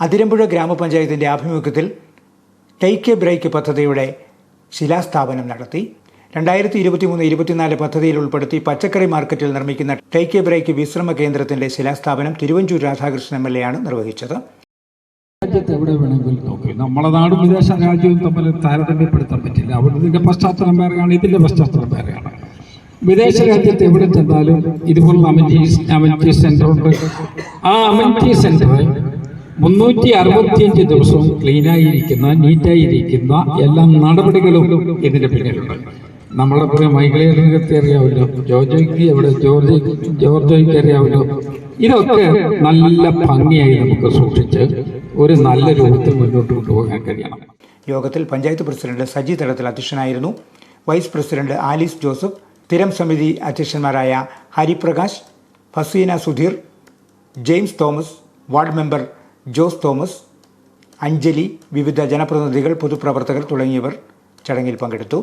അതിരമ്പുഴ ഗ്രാമപഞ്ചായത്തിന്റെ ആഭിമുഖ്യത്തിൽ take A break പദ്ധതിയുടെ ശിലാസ്ഥാപനം നടത്തി. രണ്ടായിരത്തി ഇരുപത്തിമൂന്ന് ഇരുപത്തിനാല് പദ്ധതിയിൽ ഉൾപ്പെടുത്തി പച്ചക്കറി മാർക്കറ്റിൽ നിർമ്മിക്കുന്ന ടേക്ക് എ ബ്രേക്ക് വിശ്രമ കേന്ദ്രത്തിന്റെ ശിലാസ്ഥാപനം Thiruvanchoor Radhakrishnan M L A ആണ് നിർവഹിച്ചത്. രാജ്യത്ത് എവിടെ വേണമെങ്കിലും നോക്കി. നമ്മളെ നാടും വിദേശ രാജ്യവും തമ്മിൽ താരതമ്യപ്പെടുത്താൻ പറ്റില്ല. അവിടുത്തെ പശ്ചാത്തലം വേറെയാണ് ഇതിന്റെ പശ്ചാത്തലം വേറെയാണ്. വിദേശ രാജ്യത്ത് എവിടെ ചെന്നാലും ഇതുപോലുള്ള അമിറ്റി അമിറ്റി സെന്റർ ഉണ്ട്. ആ അമിറ്റി സെന്റർ മുന്നൂറ്റി അറുപത്തിയഞ്ച് ദിവസവും ക്ലീനായിരിക്കുന്ന നീറ്റായിരിക്കുന്ന എല്ലാ നടപടികളും ഇതിന്റെ പിന്നിലുണ്ട്. നമ്മുടെ പ്രിയ രംഗത്തെ അറിയാമല്ലോ. ജോർജോയ്ക്ക് എവിടെ ജോർജ് ജോർജോയ്ക്ക് അറിയാമല്ലോ. ഇതൊക്കെ നല്ല ഭംഗിയായി നമുക്ക് സൂക്ഷിച്ച് ഒരു നല്ല രൂപത്തിൽ മുന്നോട്ട് കൊണ്ടുപോകാൻ കഴിയണം. യോഗത്തിൽ പഞ്ചായത്ത് പ്രസിഡന്റ് സജി തടത്തിൽ അധ്യക്ഷനായിരുന്നു. വൈസ് പ്രസിഡന്റ് ആലീസ് ജോസഫ് സ്ഥിരം സമിതി അധ്യക്ഷന്മാരായ ഹരിപ്രകാശ് ഫസീന സുധീർ ജെയിംസ് തോമസ് വാർഡ് മെമ്പർ ജോസ് തോമസ് അഞ്ജലി വിവിധ ജനപ്രതിനിധികൾ പൊതുപ്രവർത്തകർ തുടങ്ങിയവർ ചടങ്ങിൽ പങ്കെടുത്തു.